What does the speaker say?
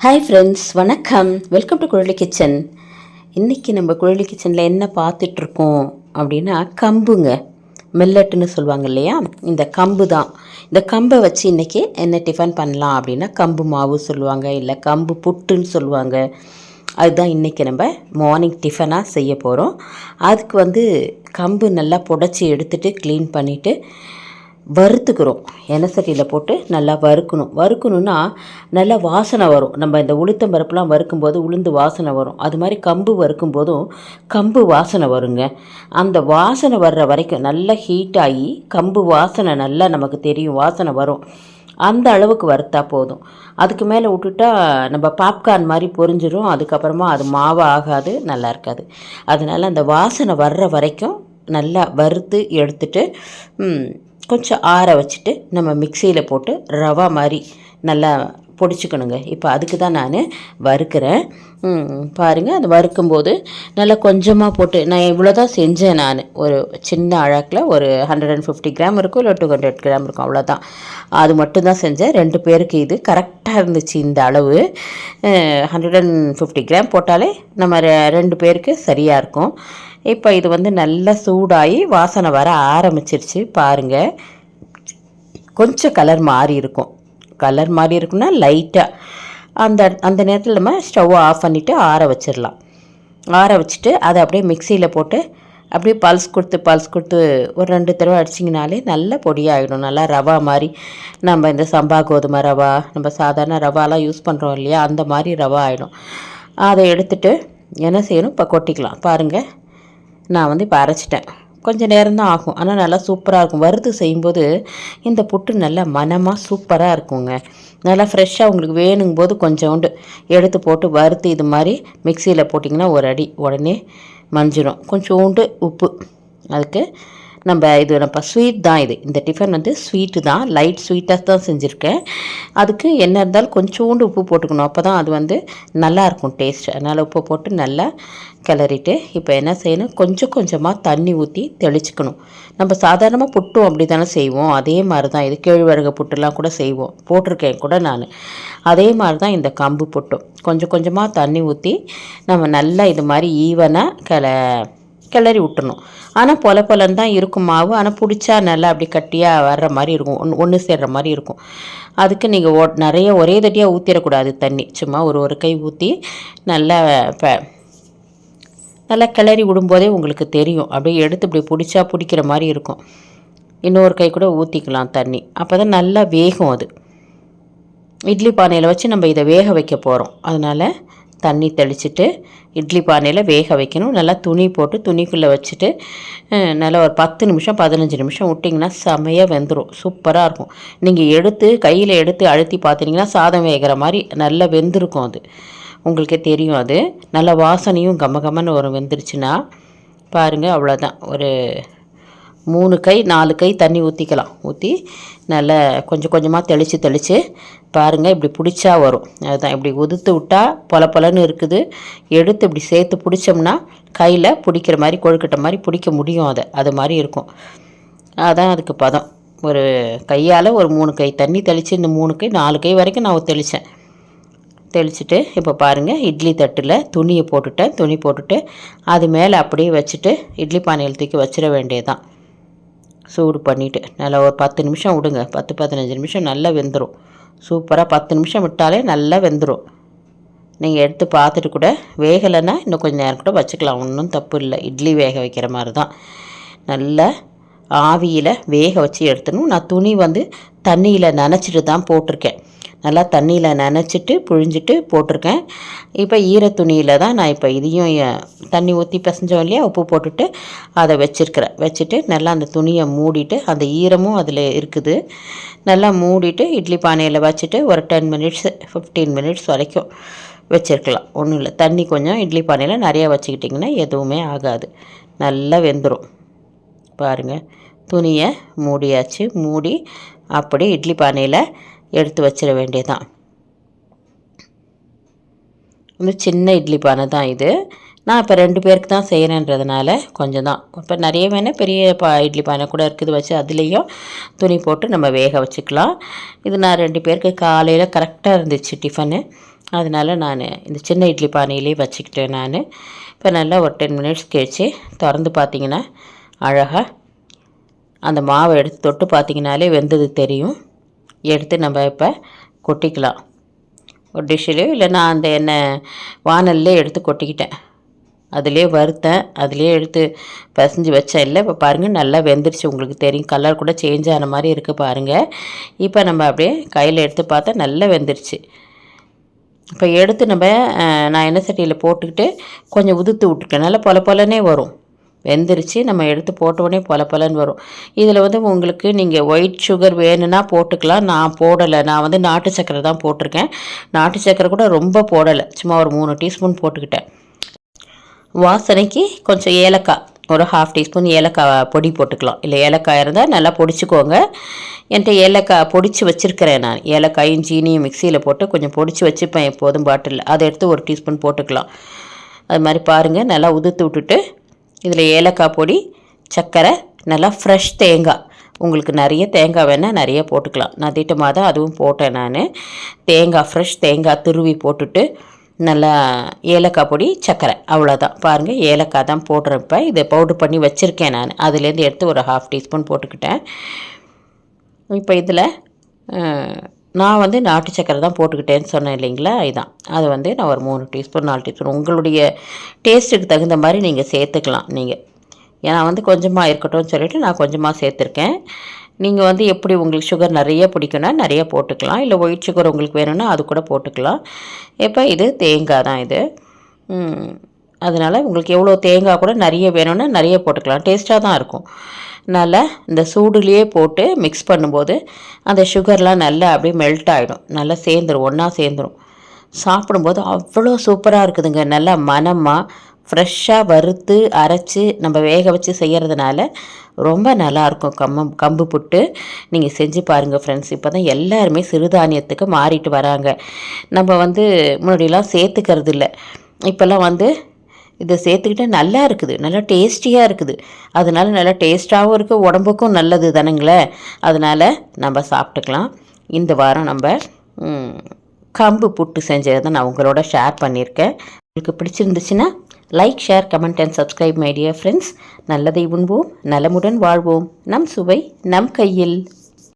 Hi friends வணக்கம். Welcome to Kuzhali kitchen இன்றைக்கி நம்ம குழலி கிச்சனில் என்ன பார்த்துட்ருக்கோம் அப்படின்னா கம்புங்க. மில்லட்டுன்னு சொல்லுவாங்க இல்லையா? இந்த கம்பு தான் இந்த கம்பை வச்சு இன்றைக்கி என்ன டிஃபன் பண்ணலாம் அப்படின்னா கம்பு மாவு சொல்லுவாங்க இல்லை கம்பு புட்டுன்னு சொல்லுவாங்க. அதுதான் இன்றைக்கி நம்ம மார்னிங் டிஃபனாக செய்ய போகிறோம் அதுக்கு வந்து கம்பு நல்லா புடச்சி எடுத்துட்டு க்ளீன் பண்ணிவிட்டு வறுத்துக்கிறோம். எண்ணெய் சட்டியில் போட்டு நல்லா வறுக்கணும். வறுக்கணுன்னா நல்லா வாசனை வரும். நம்ம இந்த உளுத்தம் பருப்புலாம் வறுக்கும்போது உளுந்து வாசனை வரும். அது மாதிரி கம்பு வறுக்கும் போதும் கம்பு வாசனை வருங்க. அந்த வாசனை வர்ற வரைக்கும் நல்லா ஹீட் ஆகி கம்பு வாசனை நல்லா நமக்கு தெரியும். வாசனை வரும். அந்த அளவுக்கு வறுத்தா போதும். அதுக்கு மேலே விட்டுட்டா நம்ம பாப்கார்ன் மாதிரி பொரிஞ்சிடும் அதுக்கப்புறமா அது மாவு ஆகாது நல்லா இருக்காது. அதனால் அந்த வாசனை வர்ற வரைக்கும் நல்லா வறுத்து எடுத்துட்டு கொஞ்சம் ஆற வச்சுட்டு நம்ம மிக்சியில் போட்டு ரவா மாதிரி நல்லா பொடிச்சுக்கணுங்க. இப்போ அதுக்கு தான் நான் வறுக்கிறேன். பாருங்கள் அது வறுக்கும்போது நல்லா கொஞ்சமாக போட்டு நான் இவ்வளோ தான் செஞ்சேன் நான். ஒரு சின்ன அழகில் ஒரு ஹண்ட்ரட் அண்ட் ஃபிஃப்டி கிராம் இருக்கும் இல்லை டூ ஹண்ட்ரட் கிராம் இருக்கும் அவ்வளோதான். அது மட்டும்தான் செஞ்சேன். ரெண்டு பேருக்கு இது கரெக்டாக இருந்துச்சு இந்த அளவு. ஹண்ட்ரட் அண்ட் ஃபிஃப்டி கிராம் போட்டாலே நம்ம ரெ- ரெண்டு பேருக்கு சரியாக இருக்கும். இப்போ இது வந்து நல்லா சூடாகி வாசனை வர ஆரம்பிச்சிருச்சு பாருங்கள் கொஞ்சம் கலர் மாறி இருக்கும். கலர் மாறி இருக்குன்னா லைட்டாக அந்த அந்த நேரத்தில் நம்ம ஸ்டவ்வை ஆஃப் பண்ணிவிட்டு ஆற வச்சிடலாம் ஆற வச்சுட்டு அதை அப்படியே மிக்சியில் போட்டு அப்படியே பல்ஸ் கொடுத்து பல்ஸ் கொடுத்து ஒரு ரெண்டு தடவை அடிச்சிங்கனாலே நல்ல பொடியாகிடும் நல்லா ரவா மாதிரி நம்ம இந்த சம்பா கோதுமை ரவா நம்ம சாதாரண ரவாலாம் யூஸ் பண்ணுறோம் இல்லையா அந்த மாதிரி ரவா ஆகிடும் அதை எடுத்துட்டு என்ன செய்யணும்? இப்போ கொட்டிக்கலாம். பாருங்கள் நான் வந்து இப்போ அரைச்சிட்டேன். கொஞ்சம் நேரம் தான் ஆகும். ஆனால் நல்லா சூப்பராக இருக்கும். வறுத்து செய்யும்போது இந்த புட்டு நல்லா மனமாக சூப்பராக இருக்குங்க. நல்லா ஃப்ரெஷ்ஷாக உங்களுக்கு வேணுங்கும் போது கொஞ்சோண்டு எடுத்து போட்டு வறுத்து இது மாதிரி மிக்சியில் போட்டிங்கன்னா ஒரு அடி உடனே மஞ்சிடும் கொஞ்சோண்டு உப்பு. அதுக்கு நம்ம இது நம்ம ஸ்வீட் தான் இது. இந்த டிஃபன் வந்து ஸ்வீட்டு தான். லைட் ஸ்வீட்டாக தான் செஞ்சுருக்கேன். அதுக்கு என்ன இருந்தாலும் கொஞ்சோண்டு உப்பு போட்டுக்கணும். அப்போ தான் அது வந்து நல்லாயிருக்கும் டேஸ்ட் அதனால் உப்பு போட்டு நல்லா கிளறிட்டு இப்போ என்ன செய்யணும்? கொஞ்சம் கொஞ்சமாக தண்ணி ஊற்றி தெளிச்சுக்கணும். நம்ம சாதாரணமாக புட்டும் அப்படி தானே செய்வோம். அதே மாதிரி தான் இது கேழ்வரகு புட்டுலாம் கூட செய்வோம். போட்டிருக்கேன் கூட நான். அதே மாதிரி தான் இந்த கம்பு புட்டும். கொஞ்சம் கொஞ்சமாக தண்ணி ஊற்றி நம்ம நல்லா இது மாதிரி ஈவனாக கிள கிளறி விட்டுணும் ஆனால் பொல பொலன்னு தான் இருக்கும் மாவு. ஆனால் பிடிச்சா நல்லா அப்படி கட்டியாக வர்ற மாதிரி இருக்கும். ஒன்று ஒன்று சேர்ற மாதிரி இருக்கும். அதுக்கு நீங்கள் ஓ நிறைய ஒரே தட்டியாக ஊற்றிடக்கூடாது தண்ணி. சும்மா ஒரு ஒரு கை ஊற்றி நல்லா இப்போ நல்லா கிளறி விடும்போதே உங்களுக்கு தெரியும். அப்படியே எடுத்து இப்படி பிடிச்சா பிடிக்கிற மாதிரி இருக்கும். இன்னொரு கை கூட ஊற்றிக்கலாம் தண்ணி. அப்போ தான் நல்லா வேகும் அது. இட்லி பானையில் வச்சு நம்ம இதை வேக வைக்க போகிறோம் அதனால் தண்ணி தெளிச்சுட்டு இட்லி பானையில் வேக வைக்கணும். நல்லா துணி போட்டு துணிக்குள்ளே வச்சுட்டு நல்லா ஒரு பத்து நிமிஷம் பதினஞ்சு நிமிஷம் விட்டிங்கன்னா செமையாக வெந்துடும் சூப்பராக இருக்கும். நீங்கள் எடுத்து கையில் எடுத்து அழுத்தி பார்த்தீங்கன்னா சாதம் வேகிற மாதிரி நல்லா வெந்திருக்கும் அது. உங்களுக்கே தெரியும் அது. நல்ல வாசனையும் கம கமன்னு ஒரு வெந்துருச்சுன்னா பாருங்கள் அவ்வளோதான் ஒரு மூணு கை நாலு கை தண்ணி ஊற்றிக்கலாம் ஊற்றி நல்லா கொஞ்சம் கொஞ்சமாக தெளித்து தெளித்து பாருங்கள் இப்படி பிடிச்சா வரும். அதுதான் இப்படி உதுத்து விட்டால் பொல பொலன்னு இருக்குது. எடுத்து இப்படி சேர்த்து பிடிச்சோம்னா கையில் பிடிக்கிற மாதிரி கொழுக்கட்டை மாதிரி பிடிக்க முடியும் அதை. அது மாதிரி இருக்கும். அதுதான் அதுக்கு பதம். ஒரு கையால் ஒரு மூணு கை தண்ணி தெளித்து இந்த மூணு கை நாலு கை வரைக்கும் நான் தெளித்தேன் தெளிச்சுட்டு இப்போ பாருங்கள் இட்லி தட்டில் துணியை போட்டுட்டேன். துணி போட்டுட்டு அது மேலே அப்படியே வச்சுட்டு இட்லி பானையில் தூக்கி வச்சிட வேண்டியதுதான். சூடு பண்ணிவிட்டு நல்லா ஒரு பத்து நிமிஷம் விடுங்க. பத்து பதினஞ்சு நிமிஷம் நல்லா வெந்துடும் சூப்பராக பத்து நிமிஷம் விட்டாலே நல்லா வெந்துடும் நீங்கள் எடுத்து பார்த்துட்டு கூட வேகலைன்னா இன்னும் கொஞ்சம் நேரம் கூட வச்சுக்கலாம். ஒன்றும் தப்பு இல்லை. இட்லி வேக வைக்கிற மாதிரி தான். நல்லா ஆவியில் வேக வச்சு எடுத்துணும் நான் துணி வந்து தண்ணியில் நனைச்சிட்டு தான் போட்டிருக்கேன். நல்லா தண்ணியில் நனைச்சிட்டு புழிஞ்சிட்டு போட்டிருக்கேன். இப்போ ஈர துணியில் தான் நான் இப்போ இதையும் தண்ணி ஊற்றி பிசைஞ்சோம் இல்லையா? உப்பு போட்டுட்டு அதை வச்சுருக்கிறேன். வச்சுட்டு நல்லா அந்த துணியை மூடிட்டு அந்த ஈரமும் அதில் இருக்குது. நல்லா மூடிட்டு இட்லி பானையில் வச்சுட்டு ஒரு டென் மினிட்ஸ் ஃபிஃப்டீன் மினிட்ஸ் வரைக்கும் வச்சுருக்கலாம். ஒன்றும் இல்லை. தண்ணி கொஞ்சம் இட்லி பானையில் நிறையா வச்சுக்கிட்டிங்கன்னா எதுவுமே ஆகாது. நல்லா வெந்துடும் பாருங்கள் துணியை மூடியாச்சு. மூடி அப்படியே இட்லி பானையில் எடுத்து வச்சிட வேண்டியதான் இன்னும் சின்ன இட்லி பானை தான் இது. நான் இப்போ ரெண்டு பேருக்கு தான் செய்கிறேன்றதுனால கொஞ்சம் தான் இப்போ நிறைய வேணால் பெரிய பா இட்லி பானை கூட இருக்குது வச்சு அதுலேயும் துணி போட்டு நம்ம வேக வச்சுக்கலாம். இது நான் ரெண்டு பேருக்கு காலையில் கரெக்டாக இருந்துச்சு டிஃபனு. அதனால் நான் இந்த சின்ன இட்லி பானையிலே வச்சுக்கிட்டேன் நான். இப்போ நல்லா ஒரு டென் மினிட்ஸ் கழிச்சு திறந்து பார்த்தீங்கன்னா அழகாக அந்த மாவை எடுத்து தொட்டு பார்த்தீங்கனாலே வெந்தது தெரியும். எடுத்து நம்ம இப்போ கொட்டிக்கலாம். ஒரு டிஷ்ஷிலையோ இல்லை நான் அந்த எண்ணெய் வானல்லே எடுத்து கொட்டிக்கிட்டேன். அதிலே வறுத்தேன். அதிலே எடுத்து பசஞ்சு வச்சேன். இல்லை இப்போ பாருங்கள் நல்லா வெந்துருச்சு. உங்களுக்கு தெரியும். கலர் கூட சேஞ்ச் ஆன மாதிரி இருக்குது பாருங்கள் இப்போ நம்ம அப்படியே கையில் எடுத்து பார்த்தா நல்லா வெந்துருச்சு. இப்போ எடுத்து நம்ம நான் எண்ணெய் சட்டியில் போட்டுக்கிட்டு கொஞ்சம் உதுத்து விட்டுருக்கேன் நல்லா பொல பொலனே வரும். வெந்துருச்சு. நம்ம எடுத்து போட்ட பல பலன்னு வரும். இதில் வந்து உங்களுக்கு நீங்கள் ஒயிட் சுகர் வேணும்னா போட்டுக்கலாம். நான் போடலை. நான் வந்து நாட்டு சக்கரை தான் போட்டிருக்கேன். நாட்டு சக்கரை கூட ரொம்ப போடலை. சும்மா ஒரு மூணு டீஸ்பூன் போட்டுக்கிட்டேன். வாசனைக்கு கொஞ்சம் ஏலக்காய் ஒரு ஹாஃப் டீஸ்பூன் ஏலக்காய் பொடி போட்டுக்கலாம். இல்லை ஏலக்காய் இருந்தால் நல்லா பொடிச்சுக்கோங்க. என்கிட்ட ஏலக்காய் பொடிச்சு வச்சுருக்கிறேன் நான். ஏலக்காயும் சீனியும் மிக்சியில் போட்டு கொஞ்சம் பொடிச்சு வச்சுப்பேன் எப்போதும் பாட்டிலில். அதை எடுத்து ஒரு டீஸ்பூன் போட்டுக்கலாம். அது மாதிரி பாருங்கள் நல்லா உதுத்து விட்டுட்டு இதில் ஏலக்காய் பொடி சர்க்கரை நல்லா ஃப்ரெஷ் தேங்காய். உங்களுக்கு நிறைய தேங்காய் வேணால் நிறைய போட்டுக்கலாம். நான் திட்டமாக தான் அதுவும் போட்டேன் நான். தேங்காய் ஃப்ரெஷ் தேங்காய் துருவி போட்டுட்டு நல்லா ஏலக்காய் பொடி சர்க்கரை அவ்வளோதான் பாருங்கள் ஏலக்காய் தான் போடுறப்ப இதை பவுடர் பண்ணி வச்சுருக்கேன் நான். அதுலேருந்து எடுத்து ஒரு ஹாஃப் டீஸ்பூன் போட்டுக்கிட்டேன். இப்போ இதில் நான் வந்து நாட்டு சக்கரை தான் போட்டுக்கிட்டேன்னு சொன்னேன் இல்லைங்களா? இதுதான் அது வந்து நான் ஒரு மூணு டீஸ்பூன் நாலு டீஸ்பூன். உங்களுடைய டேஸ்ட்டுக்கு தகுந்த மாதிரி நீங்கள் சேர்த்துக்கலாம் நீங்கள் ஏன்னா வந்து கொஞ்சமாக இருக்கட்டும்னு சொல்லிவிட்டு நான் கொஞ்சமாக சேர்த்துருக்கேன். நீங்கள் வந்து எப்படி உங்களுக்கு சுகர் நிறைய பிடிக்குன்னா நிறைய போட்டுக்கலாம். இல்லை ஒயிட் சுகர் உங்களுக்கு வேணும்னா அது கூட போட்டுக்கலாம். இப்போ இது தேங்காய் தான் இது. அதனால் உங்களுக்கு எவ்வளோ தேங்காய் கூட நிறைய வேணும்னா நிறைய போட்டுக்கலாம். டேஸ்ட்டாக தான் இருக்கும். நல்லா இந்த சூடுலேயே போட்டு மிக்ஸ் பண்ணும்போது அந்த சுகர்லாம் நல்லா அப்படியே மெல்ட் ஆகிடும் நல்லா சேர்ந்துடும் ஒன்றா சேர்ந்துடும் சாப்பிடும்போது அவ்வளோ சூப்பராக இருக்குதுங்க. நல்லா மணமாக ஃப்ரெஷ்ஷாக வறுத்து அரைச்சி நம்ம வேக வச்சு செய்கிறதுனால ரொம்ப நல்லாயிருக்கும் கம்மம் கம்பு புட்டு நீங்கள் செஞ்சு பாருங்கள் ஃப்ரெண்ட்ஸ் இப்போ தான் எல்லாருமே சிறுதானியத்துக்கு மாறிட்டு வராங்க. நம்ம வந்து முன்னாடிலாம் சேர்த்துக்கிறது இல்லை இப்போல்லாம் வந்து இதை சேர்த்துக்கிட்டா நல்லா இருக்குது நல்லா டேஸ்டியாக இருக்குது. அதனால நல்லா டேஸ்ட்டாகவும் இருக்குது உடம்புக்கும் நல்லது தானுங்களே. அதனால் நம்ம சாப்பிட்டுக்கலாம். இந்த வாரம் நம்ம கம்பு புட்டு செஞ்சதை தான் நான் உங்களோட ஷேர் பண்ணியிருக்கேன். உங்களுக்கு பிடிச்சிருந்துச்சுன்னா like share comment and subscribe my dear friends நல்லதை உண்போம் நலமுடன் வாழ்வோம். நம் சுவை நம் கையில்.